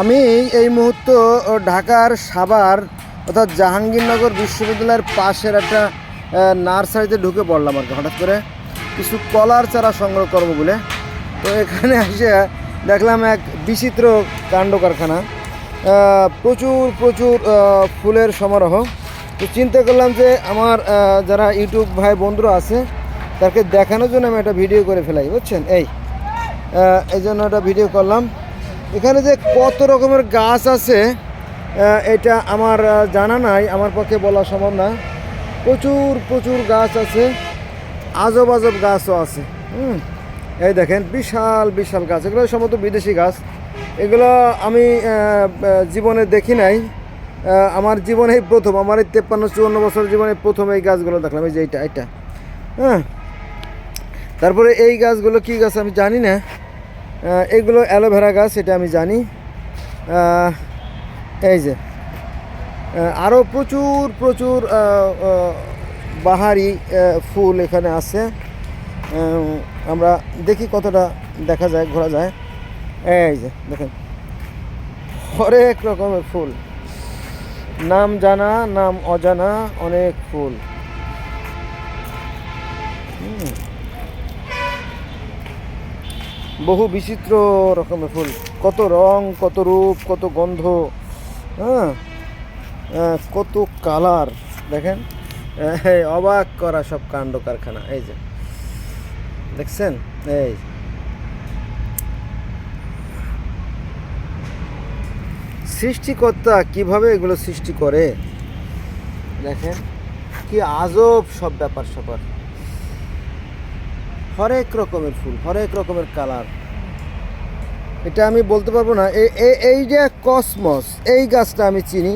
আমি এই মুহূর্ত ঢাকার সাভার অর্থাৎ জাহাঙ্গীরনগর বিশ্ববিদ্যালয়ের পাশের একটা নার্সারিতে ঢুকে পড়লাম আর কি, হঠাৎ করে কিছু কলার চারা সংগ্রহ করব বলে। তো এখানে এসে দেখলাম এক বিচিত্র কাণ্ড কারখানা। প্রচুর প্রচুর ফুলের সমারোহ। তো চিন্তা করলাম যে আমার যারা ইউটিউব ভাই বন্ধুরা আছে তাকে দেখানোর জন্য আমি একটা ভিডিও করে ফেলাই, বুঝছেন? এই এই জন্য একটা ভিডিও করলাম। এখানে যে কত রকমের গাছ আছে এটা আমার জানা নাই, আমার পক্ষে বলা সম্ভব না। প্রচুর প্রচুর গাছ আছে, আজব আজব গাছও আছে, হুম? এই দেখেন, বিশাল বিশাল গাছ। এগুলো সম্ভবত বিদেশি গাছ। এগুলো আমি জীবনে দেখি নাই। আমার জীবনে এই প্রথম, আমার এই তেপ্পান্ন, চুয়ান্ন বছর জীবনে প্রথম এই গাছগুলো দেখলাম, এই যে এইটা এইটা হ্যাঁ? তারপরে এই গাছগুলো কি গাছ আমি জানি না। এগুলো অ্যালোভেরা গাছ, এটা আমি জানি। এই যে আরও প্রচুর প্রচুর বাহারি ফুল এখানে আছে। আমরা দেখি কতটা দেখা যায়, ঘোরা যায়। এই যে, দেখেন, হরেক রকমের ফুল। নাম জানা, নাম অজানা, অনেক ফুল হুম। বহু বিচিত্র রকমের ফুল। কত রং কত রূপ কত গন্ধ হ্যাঁ? আহ, কত কালার দেখেন? অবাক করা সব কাণ্ড কারখানা এই যে। দেখছেন? এই সৃষ্টিকর্তা কীভাবে এগুলো সৃষ্টি করে? দেখেন? কি আজব সব ব্যাপার স্যাপার হরেক রকমের ফুল, হরেক রকমের কালার। এটা আমি বলতে পারব না এই যে কসমস, এই গাছটা আমি চিনি।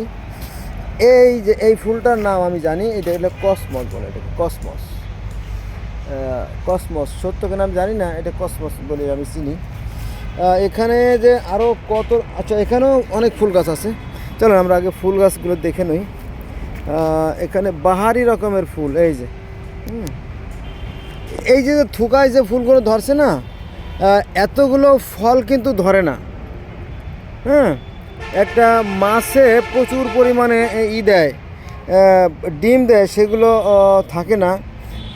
এই যে এই ফুলটার নাম আমি জানি, এটা হলো কসমস বলে এটাকে, কসমস। কসমস সত্য কিনা আমি জানি না, এটা কসমস বলে আমি চিনি। এখানে যে আরও কত আচ্ছা এখানেও অনেক ফুল গাছ আছে। চলো আমরা আগে ফুল গাছগুলো দেখে নই। এখানে বাহারি রকমের ফুল, এই যে। হুম। এই যে থুকায় যে ফুলগুলো ধরছে না এতগুলো ফল কিন্তু ধরে না। হ্যাঁ একটা মাছে প্রচুর পরিমাণে ই দেয় ডিম দেয়, সেগুলো থাকে না।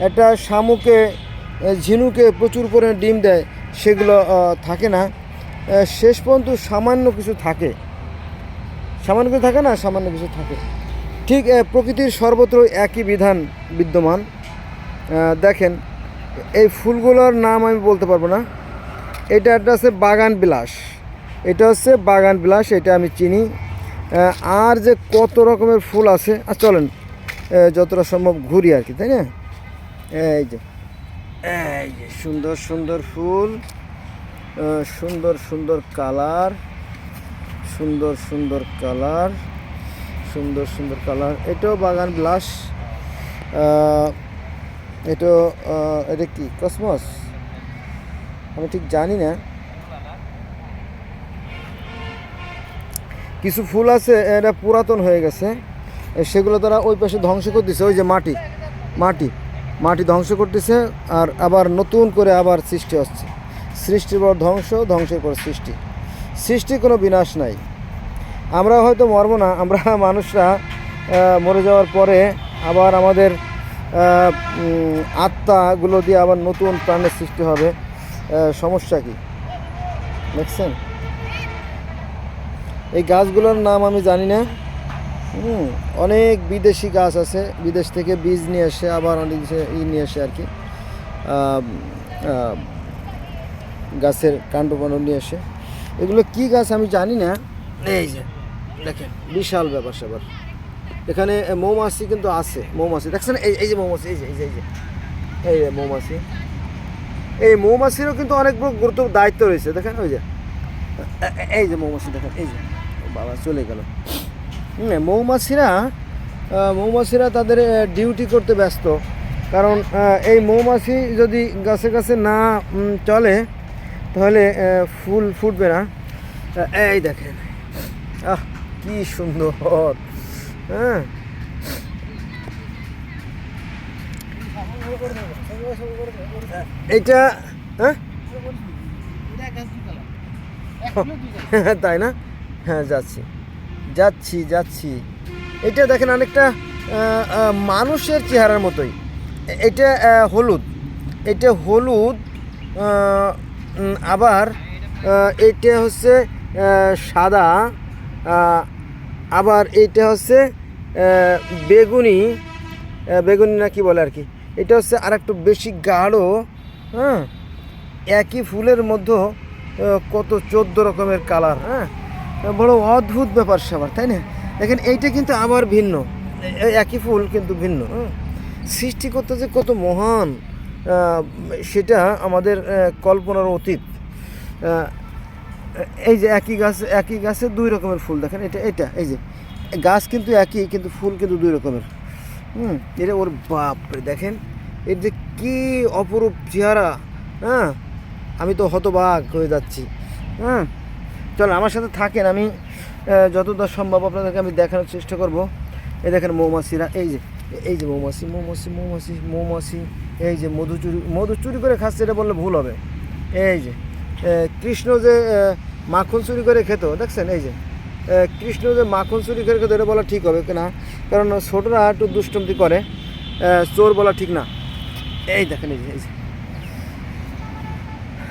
একটা শামুকে ঝিনুকে প্রচুর পরিমাণে ডিম দেয়, সেগুলো থাকে না। শেষ পর্যন্ত সামান্য কিছু থাকে। সামান্য কিছু থাকে না, সামান্য কিছু থাকে। ঠিক প্রকৃতির সর্বত্র একই বিধান বিদ্যমান। দেখেন এই ফুলগুলোর নাম আমি বলতে পারব না। এটা একটা আছে বাগান বিলাস। এটা হচ্ছে বাগান বিলাস, এটা আমি চিনি। আর যে কত রকমের ফুল আছে আর চলেন যতটা সম্ভব ঘুরি আর কি, তাই না? এই যে এই যে সুন্দর সুন্দর ফুল সুন্দর সুন্দর কালার, সুন্দর সুন্দর কালার, সুন্দর সুন্দর কালার। এটাও বাগান বিলাস। এটা এটা কি? কসমস আমি ঠিক জানি না। কিছু ফুল আছে, এটা পুরাতন হয়ে গেছে। সেগুলো তারা ওই পাশে ধ্বংস করে দিছে, ওই যে মাটি। মাটি। মাটি ধ্বংস করতেছে আর আবার নতুন করে আবার সৃষ্টি হচ্ছে। সৃষ্টির পর ধ্বংস, ধ্বংসের পর সৃষ্টি। সৃষ্টির কোনো বিনাশ নাই। আমরা হয়তো মরবো না, আমরা মানুষরা মরে যাওয়ার পরে আবার আমাদের আত্মাগুলো দিয়ে আবার নতুন প্রাণের সৃষ্টি হবে। সমস্যা কি? দেখছেন? এই গাছগুলোর নাম আমি জানি না। হুম অনেক বিদেশি গাছ আছে। বিদেশ থেকে বীজ নিয়ে এসে আবার অনেক ই নিয়ে এসে আর কি গাছের কাণ্ডবন নিয়ে এসে। এগুলো কি গাছ আমি জানি না। এই যে দেখেন। বিশাল ব্যাপার স্যাপার। এখানে মৌমাছি কিন্তু আছে, মৌমাছি। দেখছেন, এই এই যে মৌমাছি, এই যে এই যে এই যে। এই যে মৌমাছি। এই মৌমাছিরও কিন্তু অনেক গুরুত্ব দায়িত্ব রয়েছে। দেখেন, ওই যে। এই যে মৌমাছি, দেখেন, এই যে। বাবা, চলে গেল। মৌমাছিরা মৌমাছিরা তাদের ডিউটি করতে ব্যস্ত। কারণ এই মৌমাছি যদি গাছে গাছে না চলে, তাহলে ফুল ফুটবে না। এই দেখেন। আহ, কি সুন্দর। হ্যাঁ। এইটা হ্যাঁ? তাই না? হ্যাঁ যাচ্ছি। যাচ্ছি যাচ্ছি। এটা দেখেন অনেকটা মানুষের চেহারার মতোই। এটা হলুদ। এটা হলুদ আবার এটা হচ্ছে সাদা আবার এইটা হচ্ছে বেগুনি বেগুনি না কি বলে আর কি? এটা হচ্ছে আর একটু বেশি গাঢ় হ্যাঁ? একই ফুলের মধ্যে কত চোদ্দ রকমের কালার হ্যাঁ? বড় অদ্ভুত ব্যাপার স্যাপার তাই না? দেখেন, এইটা কিন্তু আবার ভিন্ন। একই ফুল কিন্তু ভিন্ন হ্যাঁ। সৃষ্টি করতে যে কত মহান সেটা আমাদের কল্পনার অতীত। এই যে একই গাছ, একই গাছে দুই রকমের ফুল, দেখেন, এটা এটা, এই যে গাছ কিন্তু একই, কিন্তু ফুল কিন্তু দুই রকমের। হুম, এটা ওর বাপরে দেখেন? এর যে কী অপরূপ চেহারা হ্যাঁ? আমি তো হতবাক হয়ে যাচ্ছি হ্যাঁ চলো, আমার সাথে থাকেন, আমি যতটা সম্ভব আপনাদেরকে আমি দেখানোর চেষ্টা করব। এই দেখেন মৌমাছিরা, এই যে এই যে মৌমাছি মৌমাছি মৌমাছি মৌমাছি, এই যে মধু চুরি মধু চুরি করে খাচ্ছে, এটা বললে ভুল হবে। এই যে কৃষ্ণ যে মাখন চুরি করে খেত, দেখছেন? এই যে কৃষ্ণ যে মাখন চুরি করে এটা বলা ঠিক হবে না কারণ ছোটরা একটু দুষ্টমতি করে চোর বলা ঠিক না। এই দেখেন, এই যে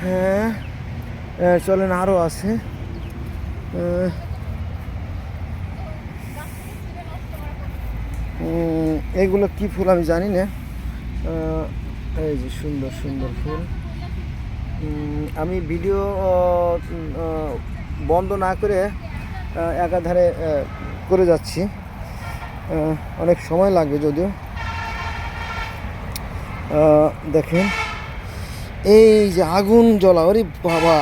হ্যাঁ চলেন আরও আছে। এইগুলো কি ফুল আমি জানি না। এই যে সুন্দর সুন্দর ফুল। আমি ভিডিও বন্ধ না করে একাধারে করে যাচ্ছি। অনেক সময় লাগবে যদিও। দেখেন। এই যে আগুন জ্বলা, ওরে বাবা!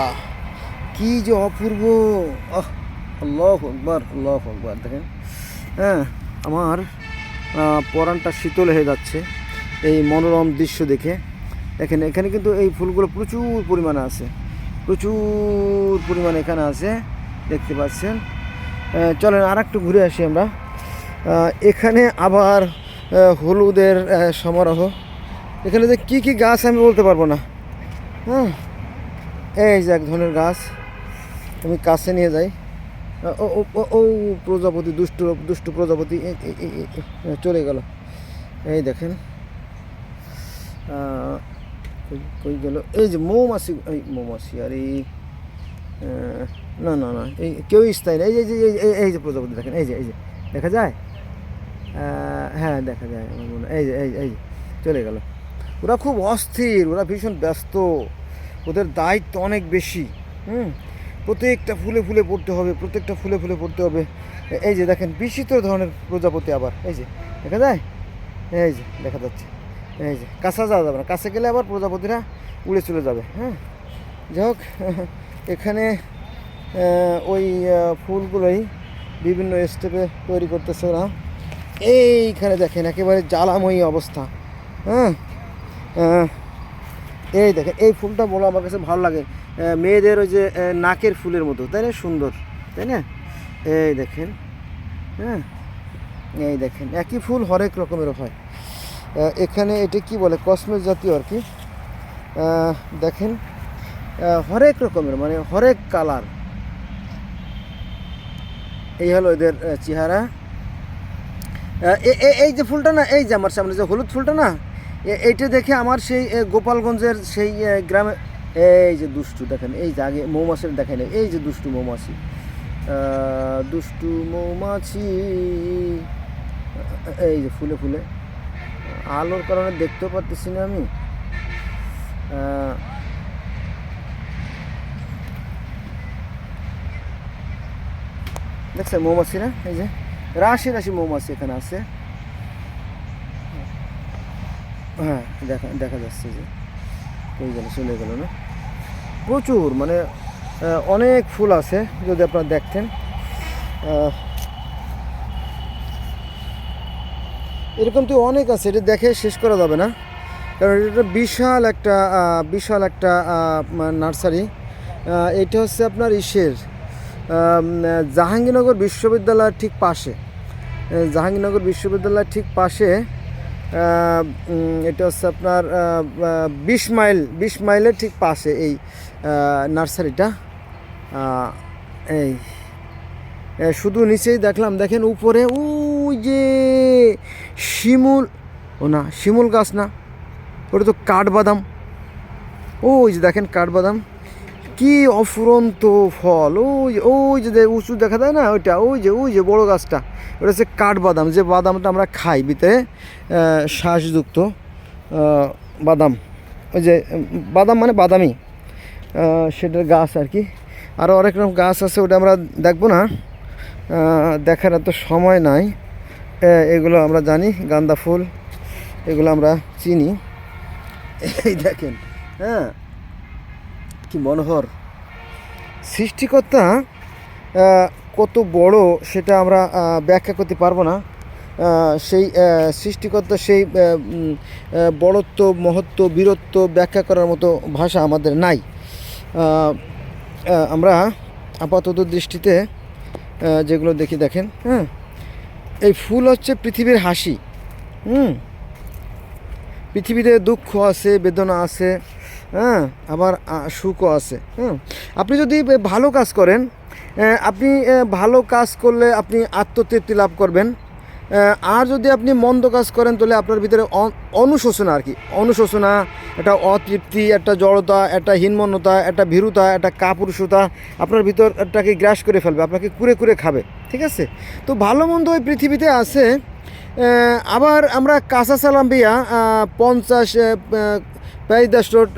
কি যে অপূর্ব! আল্লাহ আকবার আল্লাহ আকবার, দেখেন। হ্যাঁ আমার পরাণটা শীতল হয়ে যাচ্ছে। এই মনোরম দৃশ্য দেখে। দেখেন, এখানে কিন্তু এই ফুলগুলো প্রচুর পরিমাণে আছে। প্রচুর পরিমাণে এখানে আছে। দেখতে পাচ্ছেন? চলেন আর একটু ঘুরে আসি আমরা। এখানে আবার হলুদের সমারোহ। এখানে যে কী কী গাছ আমি বলতে পারব না। হ্যাঁ এই যে এক ধরনের গাছ। আমি কাছে নিয়ে যাই। ও- প্রজাপতি, দুষ্ট দুষ্ট প্রজাপতি চলে গেল। এই দেখেন। কই- গেল? এই যে মৌমাছি, এই মৌমাছি, আর। এই না না না এই কেউই স্থায়ী না এই যে এই যে- প্রজাপতি দেখেন এই যে এই যে দেখা যায় হ্যাঁ দেখা যায় আমার মনে এই যে এই এই যে চলে গেল ওরা খুব অস্থির ওরা ভীষণ ব্যস্ত ওদের দায়িত্ব অনেক বেশি হুম প্রত্যেকটা ফুলে ফুলে পড়তে হবে প্রত্যেকটা ফুলে ফুলে পড়তে হবে এই যে দেখেন বিচিত্র ধরনের প্রজাপতি আবার এই যে দেখা যায় এই যে দেখা যাচ্ছে এই যে কাছে যাওয়া যাবে না কাছে গেলে আবার প্রজাপতিরা উড়ে চলে যাবে হ্যাঁ যাই হোক এখানে ওই ফুলগুলোই বিভিন্ন স্টেপে তৈরি করতেছে ওরা। এইখানে দেখেন, একেবারে জ্বালাময়ী অবস্থা। হ্যাঁ? এই দেখেন, এই ফুলটা বলো আমার কাছে ভালো লাগে। মেয়েদের ওই যে নাকের ফুলের মতো, তাই না? সুন্দর, তাই না? এই দেখেন হ্যাঁ? এই দেখেন, একই ফুল হরেক রকমের হয়। এখানে এটা কি বলে? কসমস জাতীয় আর কি। দেখেন হরেক রকমের মানে হরেক কালার। এই হলো এদের চেহারা। এই যে ফুলটা না, এই যে আমার সামনে যে হলুদ ফুলটা না এইটা দেখে আমার সেই গোপালগঞ্জের সেই গ্রামে, এই যে দুষ্টু দেখেন, এই যে আগে মৌমাছির দেখেন এই যে দুষ্টু মৌমাছি। দুষ্টু মৌমাছি এই যে ফুলে ফুলে, আলোর কারণে দেখতেও পারতেছি না আমি। দেখছেন মৌমাছিরা এই যে, রাশি রাশি মৌমাছি এখানে আছে। হ্যাঁ দেখা দেখা যাচ্ছে যে কই গেল চলে গেল না। প্রচুর মানে অনেক ফুল আছে, যদি আপনারা দেখতেন। এরকম তো অনেক আছে, এটা দেখে শেষ করা যাবে না। কারণ এটা বিশাল একটা বিশাল একটা নার্সারি। এটা হচ্ছে আপনার ইসের। জাহাঙ্গীরনগর বিশ্ববিদ্যালয়ের ঠিক পাশে। জাহাঙ্গীরনগর বিশ্ববিদ্যালয়ের ঠিক পাশে এটা হচ্ছে আপনার বিশ মাইল, বিশ মাইলের ঠিক পাশে এই নার্সারিটা। এই শুধু নিচেই দেখলাম, দেখেন উপরে ওই যে শিমুল, ও না, শিমুল গাছ না, ওটা তো কাঠবাদাম। ওই যে দেখেন কাঠবাদাম। কি অফুরন্ত ফল? ওই ওই যে উঁচু দেখা যায় না? ওইটা, ওই যে ওই যে বড় গাছটা। ওটা হচ্ছে কাঠবাদাম। যে বাদামটা আমরা খাই ভিতরে শ্বাসযুক্ত বাদাম। ওই যে বাদাম মানে বাদামি সেটার গাছ আর কি। আরও অনেক রকম গাছ আছে, ওটা আমরা দেখব না। দেখার এত সময় নাই। এগুলো আমরা জানি, গান্দা ফুল। এগুলো আমরা চিনি। এই দেখেন হ্যাঁ? কি মনোহর? সৃষ্টিকর্তা কত বড় সেটা আমরা ব্যাখ্যা করতে পারব না। সেই সৃষ্টিকর্তা সেই বড়ত্ব, মহত্ব, বীরত্ব ব্যাখ্যা করার মতো ভাষা আমাদের নাই। আমরা আপাতত দৃষ্টিতে যেগুলো দেখি দেখেন হ্যাঁ এই ফুল হচ্ছে পৃথিবীর হাসি, হুম, পৃথিবীতে দুঃখ আছে, বেদনা আছে হ্যাঁ আবার সুখও আছে হ্যাঁ আপনি যদি ভালো কাজ করেন আপনি ভালো কাজ করলে আপনি আত্মতৃপ্তি লাভ করবেন। আর যদি আপনি মন্দ কাজ করেন তাহলে আপনার ভিতরে অনুশোচনা আর কি। অনুশোচনা একটা অতৃপ্তি একটা জড়তা একটা হীনমন্যতা একটা ভীরুতা একটা কাপুরুষতা আপনার ভিতরটাকে গ্রাস করে ফেলবে আপনাকে কুরে কুরে খাবে ঠিক আছে? তো ভালো মন্দ ওই পৃথিবীতে আছে। আবার আমরা কাঁচা সালাম্বিয়া আহ, পঞ্চাশ প্যারিদাস রোড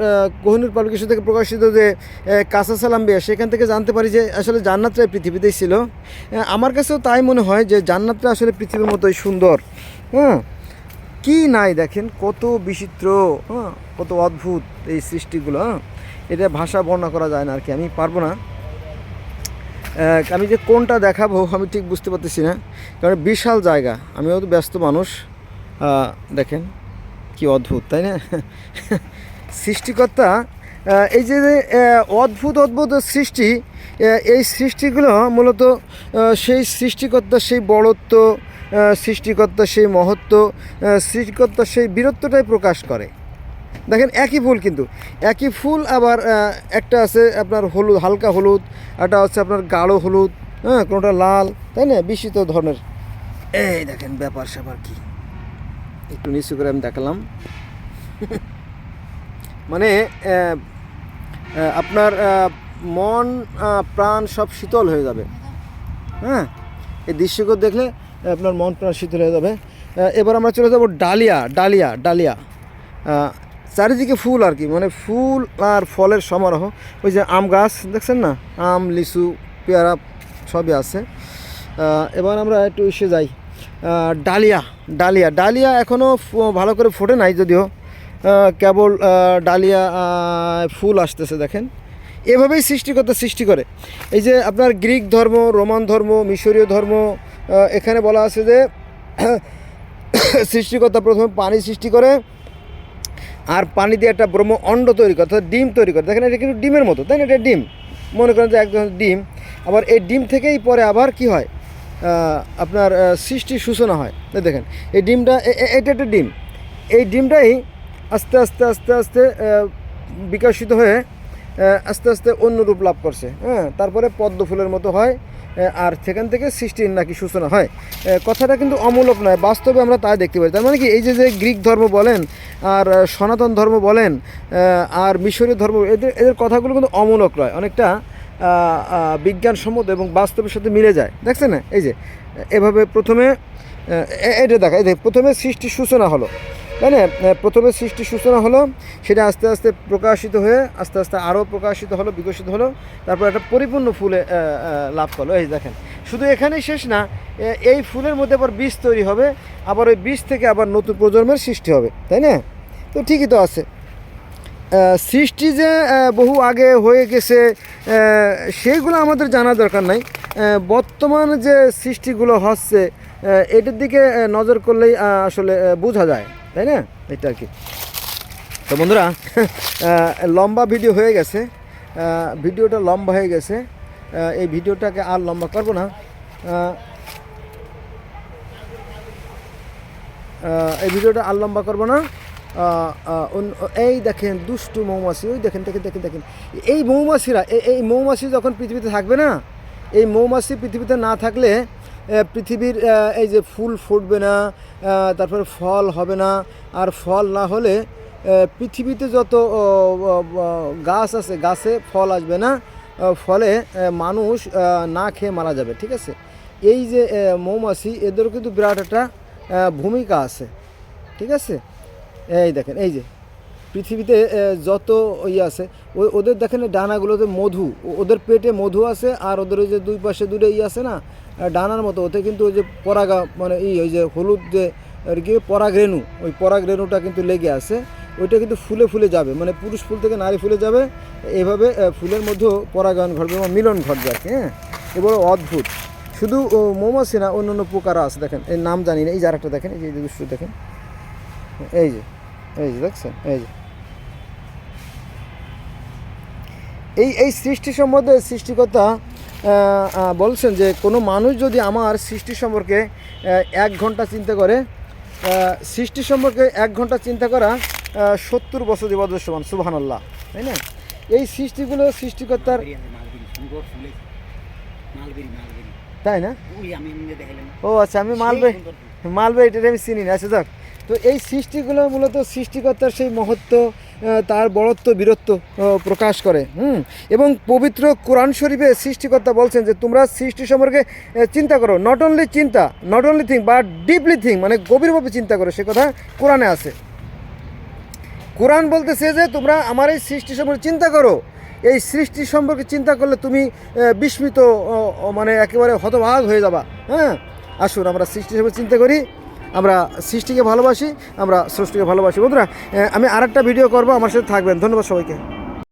কোহিনুর পাবলিকেশন থেকে প্রকাশিত যে আহ, সালাম সালাম্বিয়া সেখান থেকে জানতে পারি যে আসলে জান্নাতটা এই পৃথিবীতেই ছিল। আমার কাছেও তাই মনে হয় যে জান্নাতটা আসলে পৃথিবীর মতোই সুন্দর। হ্যাঁ কি নাই দেখেন কত বিচিত্র হ্যাঁ কত অদ্ভুত এই সৃষ্টিগুলো হ্যাঁ এটা ভাষা বর্ণনা করা যায় না আর কি আমি পারব না। আমি যে কোনটা দেখাবো আমি ঠিক বুঝতে পারতেছি না কারণ বিশাল জায়গা আমিও তো ব্যস্ত মানুষ। দেখেন কি অদ্ভুত, তাই না? সৃষ্টিকর্তা এই যে অদ্ভুত অদ্ভুত সৃষ্টি এই সৃষ্টিগুলো মূলত সেই সৃষ্টিকর্তা সেই বড়ত্ব সৃষ্টিকর্তা সেই মহত্ব সৃষ্টিকর্তা সেই বীরত্বটাই প্রকাশ করে। দেখেন, একই ফুল কিন্তু। একই ফুল আবার একটা আছে আপনার হলুদ, হালকা হলুদ, একটা হচ্ছে আপনার গাঢ় হলুদ হ্যাঁ কোনোটা লাল, তাই না? বিস্মিত ধরনের। এই দেখেন ব্যাপার স্যাপার কি। একটু নিচু করে আমি দেখালাম। মানে আপনার মন প্রাণ সব শীতল হয়ে যাবে। হ্যাঁ? এই দৃশ্যগুলো দেখলে আপনার মন প্রাণ শীতল হয়ে যাবে। এবার আমরা চলে যাব ডালিয়া ডালিয়া ডালিয়া। চারিদিকে ফুল আর কি মানে ফুল আর ফলের সমারোহ। ওই যে আম গাছ, দেখছেন না? আম, লিচু, পেয়ারা সবই আছে। এবার আমরা একটু এসে যাই। Dahlia dahlia. ডালিয়া এখনও ভালো করে ফোটে নাই যদিও। কেবল ডালিয়া ফুল আসতেছে, দেখেন। এভাবেই সৃষ্টিকর্তা সৃষ্টি করে। এই যে আপনার গ্রিক ধর্ম, রোমান ধর্ম, মিশরীয় ধর্ম এখানে বলা আছে যে সৃষ্টিকর্তা প্রথমে পানি সৃষ্টি করে, আর পানি দিয়ে একটা ব্রহ্ম অণ্ড তৈরি করে, অর্থাৎ ডিম তৈরি করে। দেখেন, এটা কিন্তু ডিমের মতো, তাই না? এটা ডিম। মনে করেন যে একদম ডিম, আবার এই ডিম থেকেই পরে আবার কি হয়? আপনার সৃষ্টির সূচনা হয়। দেখেন, এই ডিমটা এটা একটা ডিম। এই ডিমটাই আস্তে আস্তে আস্তে আস্তে বিকশিত হয়ে আস্তে আস্তে অন্য রূপ লাভ করছে। হ্যাঁ তারপরে পদ্ম ফুলের মতো হয় আর সেখান থেকে সৃষ্টির নাকি সূচনা হয়। কথাটা কিন্তু অমূলক নয়, বাস্তবে আমরা তাই দেখতে পাই। তার মানে কি, এই যে যে গ্রিক ধর্ম বলেন, আর সনাতন ধর্ম বলেন আর মিশরীয় ধর্ম, এদের এদের কথাগুলো কিন্তু অমূলক নয়। অনেকটা বিজ্ঞানসম্মত এবং বাস্তবের সাথে মিলে যায়। দেখছেন না? এই যে, এভাবে প্রথমে এটা দেখা, এই প্রথমে সৃষ্টির সূচনা হলো। তাই না প্রথমে সৃষ্টির সূচনা হলো, সেটা আস্তে আস্তে প্রকাশিত হয়ে, আস্তে আস্তে আরও প্রকাশিত হলো, বিকশিত হলো, তারপর একটা পরিপূর্ণ ফুলে লাভ করল। এই দেখেন, শুধু এখানেই শেষ না এই ফুলের মধ্যে আবার বীজ তৈরি হবে, আবার ওই বীজ থেকে আবার নতুন প্রজন্মের সৃষ্টি হবে, তাই না? তো ঠিকই তো আছে। সৃষ্টি যে বহু আগে হয়ে গেছে সেইগুলো আমাদের জানা দরকার নাই। বর্তমান যে সৃষ্টিগুলো হচ্ছে এটার দিকে নজর করলেই আসলে বোঝা যায়, তাই না? এটা আর কি। তো বন্ধুরা লম্বা ভিডিও হয়ে গেছে। ভিডিওটা লম্বা হয়ে গেছে। এই ভিডিওটাকে আর লম্বা করব না। এই ভিডিওটা আর লম্বা করব না। এই দেখেন দুষ্টু মৌমাছি, ওই দেখেন দেখেন দেখেন দেখেন। এই মৌমাছিরা এই মৌমাছি যখন পৃথিবীতে থাকবে না, এই মৌমাছি পৃথিবীতে না থাকলে পৃথিবীর এই যে ফুল ফুটবে না তারপরে ফল হবে না। আর ফল না হলে পৃথিবীতে যত গাছ আছে, গাছে ফল আসবে না ফলে মানুষ না খেয়ে মারা যাবে, ঠিক আছে? এই যে মৌমাছি, এদেরও কিন্তু বিরাট একটা ভূমিকা আছে, ঠিক আছে? এই দেখেন, এই যে। পৃথিবীতে যত ইয়ে আছে ওদের দেখেন ডানাগুলোতে মধু ওদের পেটে মধু আছে আর ওদের ওই যে দুই পাশে দুটো ইয়ে আছে না ডানার মতো। ওতে কিন্তু ওই যে পরাগা মানে ই, ওই যে হলুদ যে, আর কি পরাগ রেণু ওই পরাগ রেণুটা কিন্তু লেগে আছে। ওইটা কিন্তু ফুলে ফুলে যাবে মানে পুরুষ ফুল থেকে নারী ফুলে যাবে। এভাবে ফুলের মধ্যেও পরাগায়ন ঘটবে বা মিলন ঘটবে আর কি হ্যাঁ? এ অদ্ভুত। শুধু মৌমাছি না অন্য অন্য প্রকারও আছে, দেখেন এই নাম জানি না। এই যে আরেকটা দেখেন, এই যে এই যে দুষ্টু দেখেন। এই যে। এই যে দেখছেন এই যে। এই এই সৃষ্টি সম্বন্ধে সৃষ্টিকর্তা বলছেন যে কোনো মানুষ যদি আমার সৃষ্টি সম্পর্কে এক ঘণ্টা চিন্তা করে সৃষ্টি সম্পর্কে এক ঘণ্টা চিন্তা করা সত্তর বছর ইবাদত সমান সুবহানাল্লাহ তাই না? এই সৃষ্টিগুলো সৃষ্টিকর্তার তাই না? ও আচ্ছা আমি মালবে। মালবে এটা আমি চিনি না আচ্ছা যাক। তো এই সৃষ্টিগুলো মূলত সৃষ্টিকর্তার সেই মহত্ব তার বড়ত্ব, বীরত্ব প্রকাশ করে, হুম? এবং পবিত্র কোরআন শরীফে সৃষ্টিকর্তা বলছেন যে, তোমরা সৃষ্টি সম্পর্কে চিন্তা করো। নট অনলি চিন্তা not only think but deeply think মানে গভীরভাবে চিন্তা করো। সে কথা কোরআনে আছে। কোরআন বলতেছে যে, তোমরা আমার এই সৃষ্টি সম্পর্কে চিন্তা করো। এই সৃষ্টি সম্পর্কে চিন্তা করলে তুমি বিস্মিত মানে একেবারে হতভাগ হয়ে যাবা। হ্যাঁ? আসুন, আমরা সৃষ্টি সম্পর্কে চিন্তা করি। আমরা সৃষ্টিকে ভালোবাসি, আমরা সৃষ্টিকে ভালোবাসি। বন্ধুরা আমি আরেকটা ভিডিও করব, আমার সাথে থাকবেন। ধন্যবাদ সবাইকে।